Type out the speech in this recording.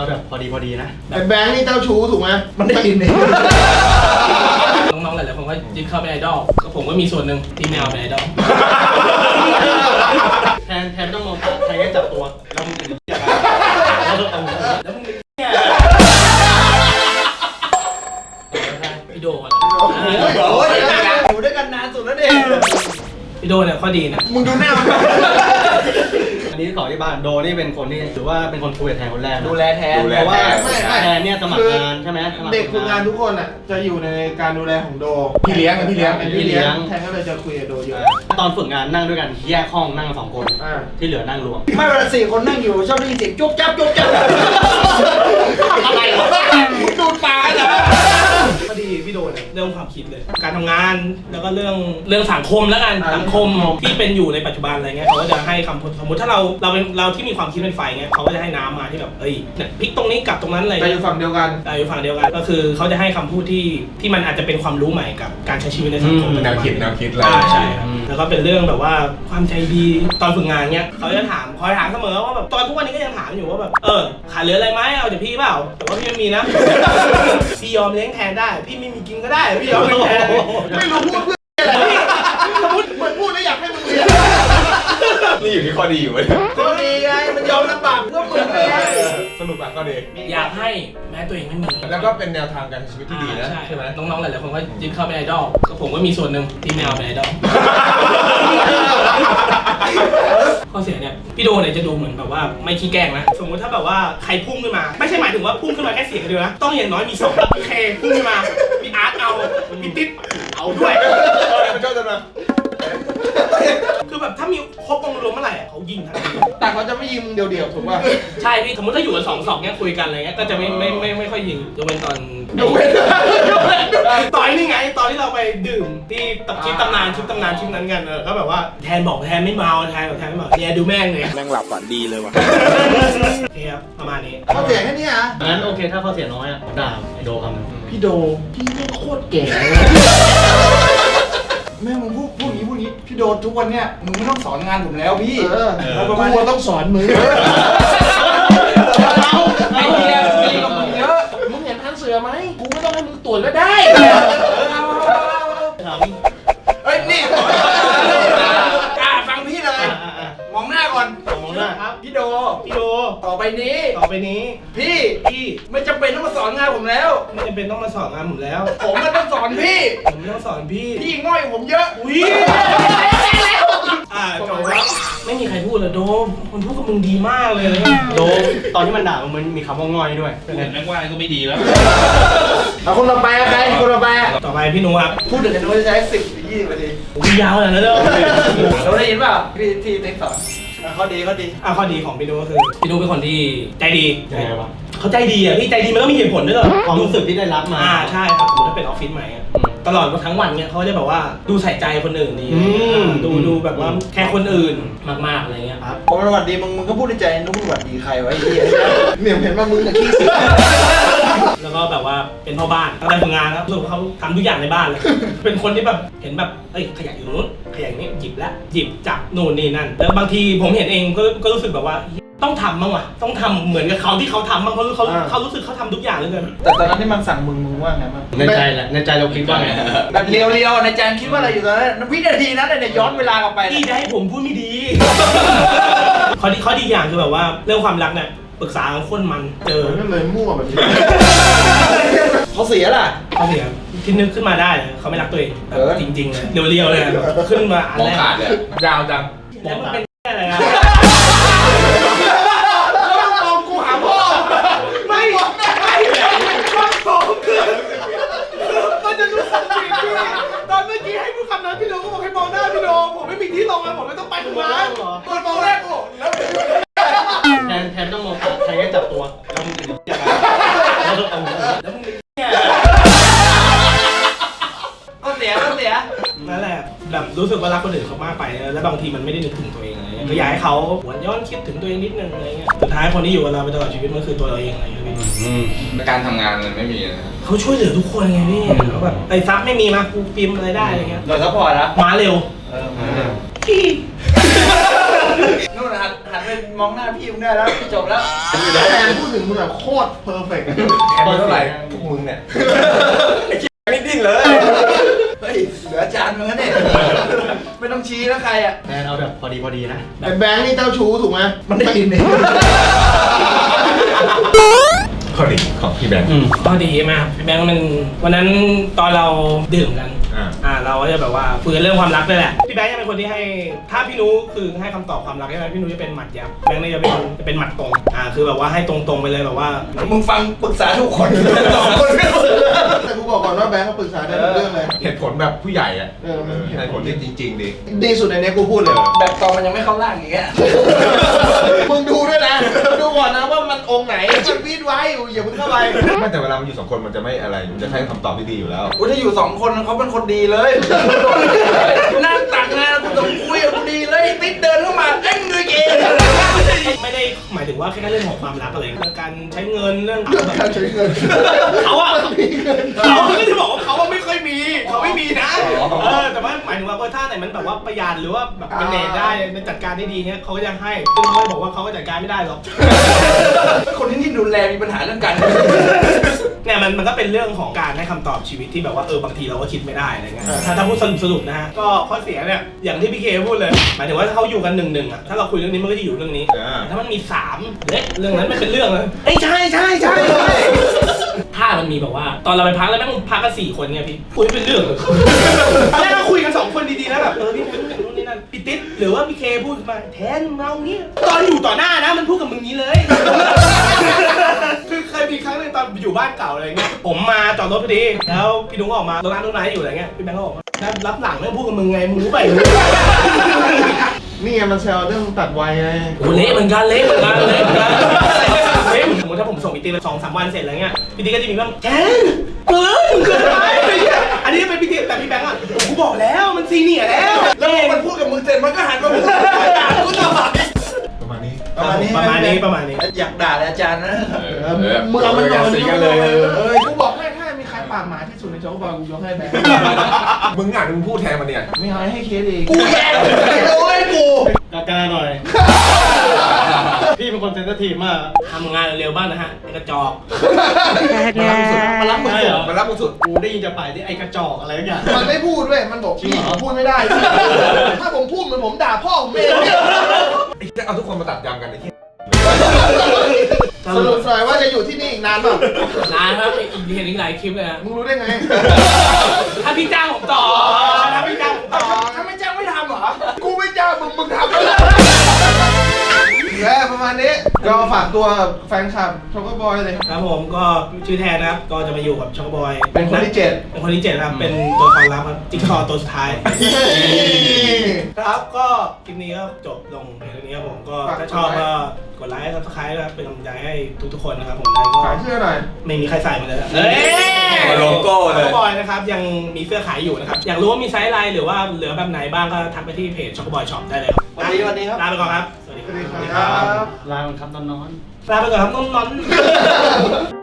เอาแบบพอดีพอดีนะแต่แบงค์นี่เจ้าชู้ถูกไหมมันได้ยินเองน้องๆหลายๆคนก็ยึดเข้าเป็นไอดอลก็ผมก็มีส่วนหนึ่งที่ไม่เอาเป็นไอดอลแทนแทนไม่ต้องมองตาใครแค่จับตัว แล้วมึงเป็นอย่างไรแล้วก็เอาแล้วมึงเป็นเนี่ยพี่โดอะโอ้ยอยู่ด้วยกันนานสุดแล้วเด็กพี่โดเนี่ยข้อดีนะ มึงดูหน้ามันอั นนี้ขอที่บ้านโดนี่เป็นคนที่ถือว่าเป็นคนคุยกับแทนคนแรกนะดูแลแทนเพราะว่าไม่ไม่ แทนเนี่ยสมัครงานใช่ไหมสมัครเด็กฝึกงานทุกคนอะจะอยู่ในการดูแลของโดพี่เลี้ยงพี่เลี้ยงเป็นพี่เลี้ยง แทนก็เลยจะคุยกับโดเยอะตอนฝึกงานนั่งด้วยกันแยกห้องนั่งสองคนอ่าที่เหลือนั่งรวม ไม่เวลาสี่คนนั่งอยู่ชอบได้ยินเสียงจุ๊บจับจุ๊บจับอะไรวะดูดปากกันเหรอ ข้อดีพี่โดเนี่ยเรื่องความคิดเลย การทำงานแล้วก็เรื่องเรื่องสังคมแล้วกันสังคมที่เป็นอยู่ในปัจจุบันอะไรเงี้ยเขาก็จะให้คำพูดสมมติถ้าเราเราเป็นเราที่มีความคิดเป็นไฟเงี้ยเขาก็จะให้น้ำมาที่แบบเอ้ยเนี่ยพลิกตรงนี้กลับตรงนั้นอะไรแต่อเงี้ย ยู่ฝั่งเดียวกัน แต่อยู่ฝั่งเดียวกันก็คือเขาจะให้คำพูดที่ที่มันอาจจะเป็นความรู้ใหม่กับการใช้ชีวิตในสังคมอืม แนวคิดแนวคิดอะไร อ่าใช่ครับ อืม แล้วก็เป็นเรื่องแบบว่าความใจดีตอนฝึกงานเนี้ยเขาจะถามคอยถามเสมอว่าแบบตอนทุกวันนี้ก็ยังถามอยู่ว่าแบบเออขาดเหลืออะไรไหมเอาจากพี่เปล่าแต่ว่าพี่ไม่มีนะ พี่ยอมเลี้ยงแทนได้ พี่ไม่มีกินก็ได้พี่ยอมเลี้ยงแทนไม่รู้พูดเพื่ออะไรสมมติเหมือนพูดแล้วอยากให้มึงเรียนนี่อยู่ที่ข้อดีอยู่เว้ยก็ดีไงมันยอมลำบากเพื่อมึงไงสรุปอะข้อดีอยากให้แม้ตัวเองไม่มีแล้วก็เป็นแนวทางการใช้ชีวิตที่ดีนะอ่าใช่ไหมน้องๆหลายๆคนก็ยึดเข้าเป็นไอดอลก็ผมก็มีส่วนหนึ่งที่ไม่เอาเป็นไอดอล ข้อเสียเนี่ยพี่โดเนี่ยจะดูเหมือนแบบว่าไม่ขี้แกล้งนะสมมุติถ้าแบบว่าใครพุ่งขึ้นมา ไม่ใช่หมายถึงว่าพุ่งขึ้นมาแค่เสียงเดียวนะต้องอย่างน้อยมีสองโอเคพุ่งขึ้นมามีอาร์ตเอามีติ๊ดเอาด้วยชอบจะมาคือ แบบถ้ามีครบวงรวมเมื่อไหร่อะเขายิงทันทีแต่เขาจะไม่ยิงมึงเดียวๆถูกป่ะ ใช่พี่สมมติถ้าอยู่กันสองสองเนี่ยคุยกันอะไรเงี้ยก็จะไม่ไม่ไม่ไม่ค่อยยิงยกเว้นตอนยกเว้น ตอนนี้ไง ตอนที่เราไปดื่มที่ตับคลิปตำนานชุดตำนานชุดนั้นกันเออก็แบบว่าแทนบอกแทนไม่เมาแทนบอกแทนไม่เมาเนี่ยดูแม่งเลยแม่งหลับฝันดีเลยว่ะโอเคครับประมาณนี้เขาเสียงแค่นี้อะงั้นโอเคถ้าเขาเสียน้อยอะผมด่าไอโดคำนึงพี่โดพี่ไม่งโคตรเก่งเลยแม่มึงพูดพูดอย่างนี้ พูดอย่างนี้พี่โดดทุกวันเนี้ยมึงไม่ต้องสอนงานผมแล้วพี่เออแล้วประกูมาณว่าต้องสอนมึงไอ้เหี้ยดีกว่ามึงเยอะมึงเห็นทันเสือไหมกูไม่ต้องให้มึงตรวจก็ได้ถามาก่อนมองหน้าครับพี่โด พี่โดต่อไปนี้ ต่อไปนี้พี่พี่ไม่จำเป็นต้องมาสอนงานผมแล้ว ไม่จำเป็นต้องมาสอนงานผมแล้ว ผมมันต้องสอนพี่ ผมไม่ต้องสอนพี่ พี่ง่อยกว่าผมเยอะ อุ้ยอ่าจบแล้วไม่มีใครพูดเลยโดมคนพูดกับมึงดีมากเลย โดตอนที่มันด่ามึงมันมีคำว่าง่อยด้วยเห็นแม็กว่าก็ไม่ดีแล้ว เอาคนต่อไปอะใครคนต่อไปอะต่อไปพี่นุครับพูดถึงกันด้วยใช้สิบยี่สิบนาที อุ้ยยาวเลยนะเด้อเราได้ยินเปล่าพี่ที่เต็กสอนอะ ข้อดีข้อดี อะข้อดีของพี่นุก็คือพี่นุเป็นคนที่ใจดี ยังไงวะเขาใจดีอะพี่ใจดีมันต้องมีเหตุผลด้วยเหรอความรู้สึกที่ได้รับมา อ่าใช่ครับสมมติถ้าเป็นออฟฟิศใหม่อะอืมตลอดทั้งวันเนี่ยเขาจะแบบว่าดูใส่ใจคนอื่นดีอืม ดูดูแบบว่าแค่คนอื่นมากๆอะไรเงี้ยครับผมสวัสดีมึงมึงก็พูดในใจนุ๊กสวัสดีใครวะไอ้เหี้ยเนี่ยเห็นว่ามึงเนี่ยขี้เสีย แล้วก็แบบว่าเป็นพ่อบ้านตั้งแต่ทำงานแล้วรู้สึกว่าเขาทำทุกอย่างในบ้านเลย เป็นคนที่แบบเห็นแบบเอ้ยขยะอยู่นู้นขยะอย่างนี้หยิบแล้วหยิบจับนู่นนี่นั่นแล้วบางทีผมเห็นเองก็ก็รู้สึกแบบว่าต้องทำบ้างว่ะต้องทำเหมือนกับเขาที่เขาทำบ้างเพราะเขาเขารู้สึกเขาทำทุกอย่างเหลยเกิน แต่ตอนนั้นที่มันสั่งมึงมึงว่าไงบ้างในใจแหละในใจเราคิดว่าไง แบบเรียวๆในใจคิดว่าอะไรอยู่ตอนนั้นวินาทีนั้นเนี่ยย้อนเวลากลับไปพี่จะให้ผมพูดไม่ดี ข้อดีข้อดีอย่างคือแบบว่าเรื่องความรักเนี่ย ปรึกษากับคนมันเจอมันก็เลยมั่วแบบนี้ เขาเสียล่ะ เขาเสียที่นึกขึ้นมาได้เขาไม่รักตัวเองแบบเออ จริงๆเลยเรียวๆเลยขึ้นมาอันมองแรกขาดเลยยาวจังแล้วมันเป็นอะไรนะมองกูหาพ่อไม่ไม่ความสองคือมันจะรู้สึกผิดพี่ตอนเมื่อกี้ให้พูดคำนั้นพี่โดก็บอกให้มองหน้าพี่โดผมไม่มีที่ลงอะผมไม่ต้องไปถึงนั้น แหละแบบรู้สึกว่ารักคนอื่นเขามากไปแล้วบางทีมันไม่ได้นึกถึงตัวเองอะไรเงี้ยก็อยากให้เขาหวนย้อนคิดถึงตัวเองนิดนึงอะไรเงี้ยสุดท้ายคนที่อยู่กับเราไปตลอดชีวิตมันคือตัวเราเองอะไรเงี้ยพี่อืมการทำงานมันไม่มีนะเขาช่วยเหลือทุกคนไงพี่เขาแบบไอ้ซักไม่มีมากูพิมพ์อะไรได้อะไรเงี้ยเราซัพพอร์ตนะมาเร็วเอออ่าพี่นู่นหันหันไปเป็นมองหน้าพี่มึงได้แล้วจบแล้วแทนพูดถึงมึงแบบโคตรเพอร์เฟกต์แค่เท่าไหร่พวกมึงเนี่ย ไอ้เหี้ยนี่ดิ้นเลย เฮ้ย เหลือจานมึงนะเนี่ย ไม่ต้องชี้แล้วใครอะแทนเอาแบบพอดีพอดีนะ แต่แบงค์นี่เจ้าชู้ถูกไหมมันได้ยินเนี่ยข้อดีของพี่แบงค์ อืมก็ดีมากพี่แบงค์มันวันนั้นตอนเราดื่มกันอ่าอ่า เราก็จะแบบว่าคุยกันเรื่องความรักด้วยแหละพี่แบงค์จะเป็นคนที่ให้ถ้าพี่นุ้คือให้คำตอบความรักใช่ไหมพี่นุ้จะเป็นหมัดยับแบงค์นี่จะเป็นจะเป็นหมัดตรงอ่าคือแบบว่าให้ตรงๆไปเลยแบบว่า มึงฟังปรึกษาทุกคนสองคนไม่หมดเลยแต่กูบอกก่อนว่าแบงค์เขาปรึกษาได้ทุกเรื่องเลย เหตุผลแบบผู้ใหญ่อะเออมันเหตุผลที่จริง ๆดีดีสุดในเนี้ยกูพูดเลย แบบตอนมันยังไม่เข้าร่างอย่างเงี้ย มึงดูด้วยนะ ดูก่อนนะว่ามัน องค์ไหนมันวีดไว้อยู่อย่าเพิ่งเข้าไปไม่แต่เวลามันอยู่สองคนมันจะไม่อะไร มันจะให้คำตอบที่ดีอยู่แล้วกูถ้าอยู่สองคนเขาเป็นคนดีเลยนั่งตักงานกูต้องคุยกับกูดีเลยติ๊กเดินเข้ามาเว่าแค่เรื่องของความรักอะไรเรื่องการใช้เงินเรื่องเรื่องการใช้เงินเขาอะมันมีเงินเขาไม่ได้บอกว่าเขาว่าไม่ค่อยมีเขาไม่มีนะเออแต่ว่าหมายถึงว่าเออถ้าไหนมันแบบว่าประหยัดหรือว่าแบบเป็นเนตได้มันจัดการได้ดีเนี้ยเขาก็จะให้ซึ่งเขาบอกว่าเขาก็จัดการไม่ได้หรอกเป็นคนที่นี่ดูแลมีปัญหาเรื่องการ เนี่ยมันมันก็เป็นเรื่องของการให้คำตอบชีวิตที่แบบว่าเออบางทีเราก็คิดไม่ได้อะไรเงี้ยถ้าถ้าพูดสรุปสรุปนะฮะก็ข้อเสียเนี่ยอย่างที่พี่เคพูดเลยหมายถึงว่าถ้าเขาอยู่กันหนึ่งหนึ่งอะถ้าเราคุยเรื่องนี้มันก็จะอยู่เรื่องนี้ อ่าแต่ถ้ามันมีสามเละเรื่องนั้นไม่เป็นเรื่องเลยเอ้ยใช่ใช่ใช่ใช่ถ้ามันมีแบบว่า ตอนเราไปพักแล้วแม่งพักกันสี่คนเนี่ยพี่คุยไม่เป็นเรื่องเลยตอนแรกเราคุยกันสองคนดีๆนะแบบเออพี่แทนนู่นนี่นั่นพี่ติ๊ดหรือว่าพี่เคพูดมาแทนเมาเงี้ยตอนอยู่ต่อหน้านะมันพูดกับมึงนี้เลย อนอยู่บ้านเก่าอะไรเงี้ย ผมมาจอดรถพอดี แล้วพี่นุ้งออกมารถร้านรถไม้อยู่อะไรเงี้ย พี่แบงค์ก็บอกว่าแล้วรับหลังไม่พูดกับมึงไง มึงรู้ไปะนี่ไงมันแซวเรื่องตัดไวไงโอ้เละเหมือนกันเละเหมือนกันเละเหมือนกันเละสมมติถ้าผมส่งพี่ติ๊กไปสองสามวันเสร็จอะไรเงี้ย พี่ติ๊กก็จะมีบ้างแกนเกินเกินไปอะไรเงี้ยอันนี้เป็นพี่ติ๊กแต่พี่แบงค์อะกูบอกแล้วมันซีเนียร์แล้ว แล้วพอมันพูดกับมึงเสร็จมันก็หันมาพูดด่ากูต่อประมาณนี้ ประมาณนี้ประมาณนี้ประมาณนี้ อยากด่าเลยอาจารย์นะเอเอออมึงเอามันนอนสีกันเลยเออกูบอกให้ถ้ามีใครปากหมาที่สุดในโจ๊กบอลกูยกให้แบงค์มึงอ่านมึงพูดแทนมันเนี่ยไม่เอาให้เคสเองกูแย่ไม่รู้ไอ้กูกากาหน่อยพี่เป็นคนเซนซิทีฟมากทำงานเร็วบ้างนะฮะไอ้กระจอกมารับมึงสุดมันรับมึงสุดกูได้ยินจากปลายที่ไอ้กระจอกอะไรอย่างเงี้ยมันไม่พูดด้วยมันบอกพี่ผมพูดไม่ได้ ถ้าผมพูดเหมือนผมด่าพ่อผมเองไอ้ เอาทุกคนมาตัดยำกันไอ้ที่สรุปหน่อยว่าจะอยู่ที่นี่อีกนานเปล่านานครับอีกเห็นอีกหลายคลิปเลยนะมึงรู้ได้ไง ถ้าพี่จ้างผมต่อถ้าพี่จ้างผมต่อถ้าไม่จ้างไม่ทำเหรอ กูไม่จ้างมึงมึงทำแล้ วแย่ประมาณนี้ก็ฝากตัวแฟนคลับช็อกโกบอยเลย ครับผมก็ชื่อแทนนะครับ ก็จะมาอยู่กับช็อกโกบอยเป็นคนที่เจ็ด เป็นคนที่เจ็ดครับ เป็นตัวละครลับครับจิ๊กซอว์ตัวสุดท้าย ครับ ก็คลิปนี้ก็จบลงเพียงเท่านี้ครับผม ก็ฝากถ้าชอบกดไลค์ก็กดไลค์ซับสไครต์นะครับ เป็นกำลังใจให้ทุกๆคนนะครับผมแล้วก็ขายเสื้อหน่อย ไม่มีใครใส่มาเลยอะเฮ้ยโลโก้เลย ช็อกโกบอยนะครับยังมีเสื้อขายอยู่นะครับ อยากรู้ว่ามีไซส์อะไรหรือว่าเหลือแบบไหนบ้างก็ทักไปที่เพจช็อกโกบอยช็อปได้เลยครับสวัสดีสวัสดีครับ ลาไปก่อนครับสวัส ดีสวัสดีครับครับลามันครับตอนนอน ลาไปก่อนครับน้องนอน